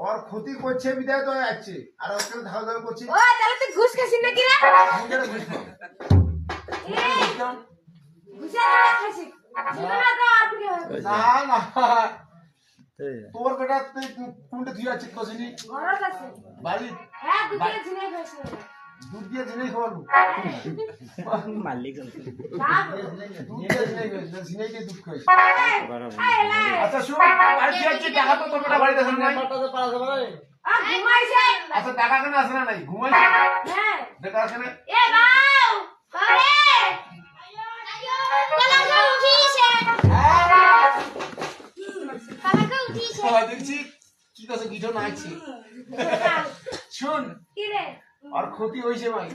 ওর ক্ষতি করছে বিদায় তো যাচ্ছে। আর ওকে ধাও ধাও করছে ও তাহলে তুই ঘুষ খাসিস নাকি রে? নিজের বুঝব এই ঘুষে না খাসিস ছিল না তো আর কি হবে। না না। তোর বেটা তুই কোনটা ধুই আছে কসিনি বাড়ি হ্যাঁ দুধ দিয়ে মালিক না দুধ দিয়ে জিনিস খাইছে জিনিস দিয়ে দুধ খাইছে। আচ্ছা শুন আর কি আছে টাকা তো তোর বেটা বাড়িতে না আচ্ছা টাকা কেন আসে না নাই? ঘুমাইছে? হ্যাঁ। বেটা আসে না? এ বাউ উঠিছে দেখছি কি কথা গিটো নাইছি শুন কি রে আর ক্ষতি হয়েছে ভাই।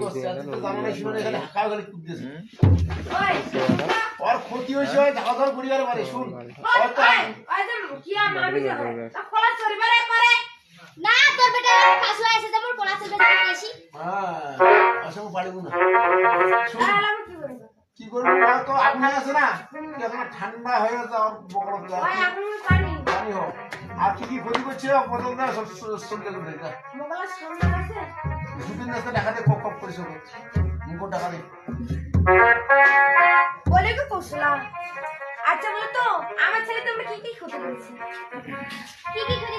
করছে আর শুনে ক্ষতি হয়েছে টাকা ধার পরিবারে পারে শুন। চরিবারে করে না তোর বেটা কাজু আছে যেমন পড়া চলবে বেশি হ্যাঁ আসলে পারিব না শুন করব তো আগুনে আছে না ঠান্ডা হয়ে গেছে আর বকর পানি পানি হোক। আর কি কি ক্ষতি করছে বদল না সব করে দুদিন রাস্তা দেখাতে কপ কপ করে সব। মুখ টাকা দে। বলে কি কৌশলা আচ্ছা বলো তো আমার ছেলে তোমরা কি কি ক্ষতি করেছে? কি কি করে